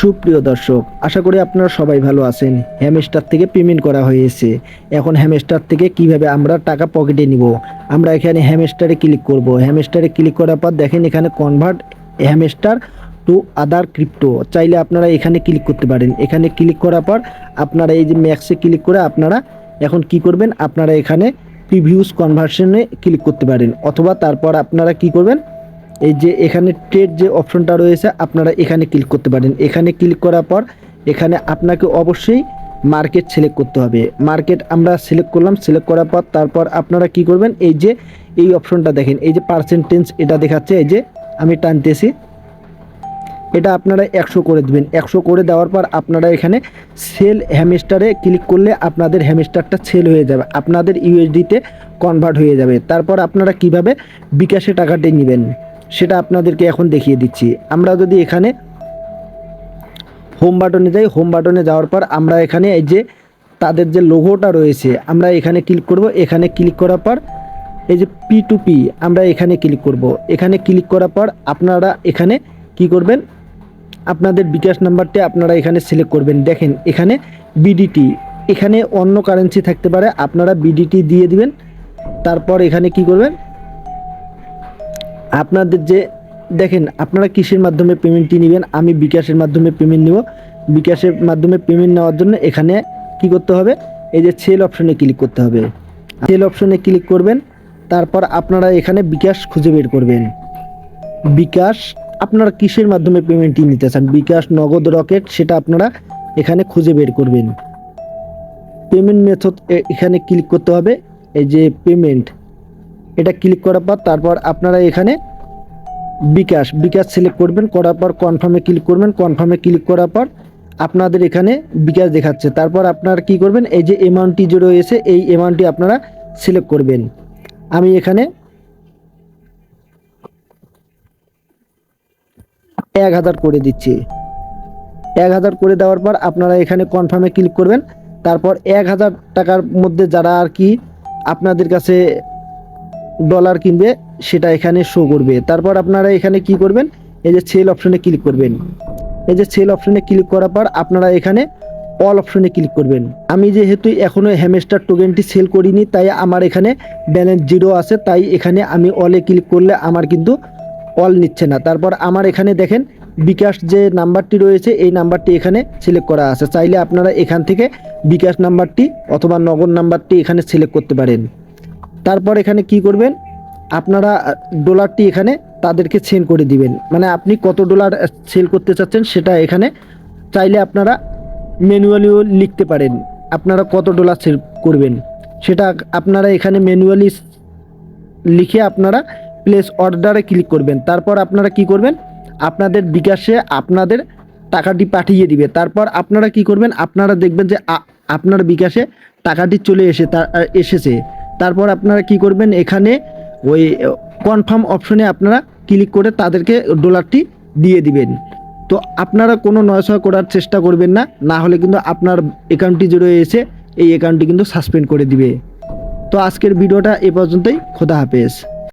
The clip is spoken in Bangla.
সুপ্রিয় দর্শক, আশা করি আপনারা সবাই ভালো আছেন। হ্যামস্টার থেকে পেমেন্ট করা হয়েছে। এখন হ্যামস্টার থেকে কীভাবে আমরা টাকা পকেটে নিব? আমরা এখানে হ্যামস্টারে ক্লিক করব। হ্যামস্টারে ক্লিক করার পর দেখেন এখানে convert hamster to other crypto চাইলে আপনারা এখানে ক্লিক করতে পারেন। এখানে ক্লিক করার পর আপনারা এই যে ম্যাক্সে ক্লিক করে আপনারা এখন কি করবেন? আপনারা এখানে প্রিভিউস কনভার্সনে ক্লিক করতে পারেন। অথবা তারপর আপনারা কি করবেন? এই যে এখানে ট্রেড যে অপশনটা রয়েছে, আপনারা এখানে ক্লিক করতে পারেন। এখানে ক্লিক করার পর এখানে আপনাকে অবশ্যই মার্কেট সিলেক্ট করতে হবে। মার্কেট আমরা সিলেক্ট করলাম সিলেক্ট করার পর তারপর আপনারা কি করবেন? এই যে, এই অপশনটা দেখেন, এই যে পার্সেন্টেজ এটা দেখাচ্ছে, এই যে আমি টানতেছি। এটা আপনারা একশো করে দিবেন। একশো করে দেওয়ার পর আপনারা এখানে সেল হ্যামস্টারে ক্লিক করলে আপনাদের হ্যামিস্টারটা সেল হয়ে যাবে। আপনাদের ইউএসডিতে কনভার্ট হয়ে যাবে। তারপর আপনারা কীভাবে বিকাশে টাকাটি নেবেন? সেটা আপনাদেরকে এখন দেখিয়ে দিচ্ছি। আমরা যদি এখানে হোম বাটনে যাই হোম বাটনে যাওয়ার পর আমরা এখানে এই যে তাদের যে লোগোটা রয়েছে, আমরা এখানে ক্লিক করব। এখানে ক্লিক করার পর এই যে পি টু পি আমরা এখানে ক্লিক করব। এখানে ক্লিক করার পর আপনারা এখানে কি করবেন? আপনাদের বিকাশ নাম্বারটি আপনারা এখানে সিলেক্ট করবেন। দেখেন, এখানে বিডিটি এখানে অন্য কারেন্সি থাকতে পারে, আপনারা বিডিটি দিয়ে দিবেন। তারপর এখানে কি করবেন? আপনাদের যে, দেখেন, আপনারা কিসের মাধ্যমে পেমেন্টটি নেবেন? আমি বিকাশের মাধ্যমে পেমেন্ট নিব। বিকাশের মাধ্যমে পেমেন্ট নেওয়ার জন্য এখানে কি করতে হবে? এই যে সেল অপশনে ক্লিক করতে হবে। সেল অপশনে ক্লিক করবেন, তারপর আপনারা এখানে বিকাশ খুঁজে বের করবেন। বিকাশ, আপনারা কিসের মাধ্যমে পেমেন্টটি নিতে চান? বিকাশ, নগদ, রকেট, সেটা আপনারা এখানে খুঁজে বের করবেন। পেমেন্ট মেথড এখানে ক্লিক করতে হবে। এই যে পেমেন্ট এটা ক্লিক করার পর তারপর আপনারা এখানে বিকাশ বিকাশ সিলেক্ট করবেন, করার পর কনফার্মে ক্লিক করবেন কনফার্মে ক্লিক করার পর আপনাদের এখানে বিকাশ দেখাচ্ছে। তারপর আপনারা কি করবেন? এই যে অ্যামাউন্টটি যে রয়েছে, এই অ্যামাউন্টটি আপনারা সিলেক্ট করবেন। আমি এখানে এক হাজার করে দিচ্ছি। এক হাজার করে দেওয়ার পর আপনারা এখানে কনফার্মে ক্লিক করবেন। তারপর এক হাজার টাকার মধ্যে যারা আর কি আপনাদের কাছে ডলার কিনবে, সেটা এখানে শো করবে। তারপর আপনারা এখানে কি করবেন? এই যে সেল অপশনে ক্লিক করবেন। এই যে সেল অপশনে ক্লিক করার পর আপনারা এখানে অল অপশনে ক্লিক করবেন। আমি যেহেতু এখনও হ্যামেস্টার টোকেনটি সেল করিনি, তাই আমার এখানে ব্যালেন্স জিরো আছে, তাই এখানে আমি অলে ক্লিক করলে আমার কিন্তু অল নিচ্ছে না। তারপর আমার এখানে দেখেন, বিকাশ যে নাম্বারটি রয়েছে, এই নাম্বারটি এখানে সিলেক্ট করা আছে। চাইলে আপনারা এখান থেকে বিকাশ নাম্বারটি অথবা নগদ নাম্বারটি এখানে সিলেক্ট করতে পারেন। তারপর এখানে কি করবেন? আপনারা ডলারটি এখানে তাদেরকে সেল করে দিবেন। মানে আপনি কত ডলার সেল করতে চাচ্ছেন সেটা এখানে চাইলে আপনারা ম্যানুয়ালিও লিখতে পারেন। আপনারা কত ডলার সেল করবেন? সেটা আপনারা এখানে ম্যানুয়ালি লিখে আপনারা প্লেস অর্ডারে ক্লিক করবেন। তারপর আপনারা কি করবেন? আপনাদের বিকাশে আপনাদের টাকাটি পাঠিয়ে দিবে। তারপর আপনারা কি করবেন? আপনারা দেখবেন যে আপনার বিকাশে টাকাটি চলে এসে, তা- এসেছে। তারপর আপনারা কি করবেন, এখানে ওই কনফার্ম অপশনে আপনারা ক্লিক করে তাদেরকে ডলারটি দিয়ে দিবেন। তো আপনারা কোনো নয়সয় করার চেষ্টা করবেন না না হলে কিন্তু আপনার অ্যাকাউন্টটি যে রয়েছে এই অ্যাকাউন্টটি কিন্তু সাসপেন্ড করে দিবে। তো আজকের ভিডিওটা এ পর্যন্তই, খোদা হাফেজ।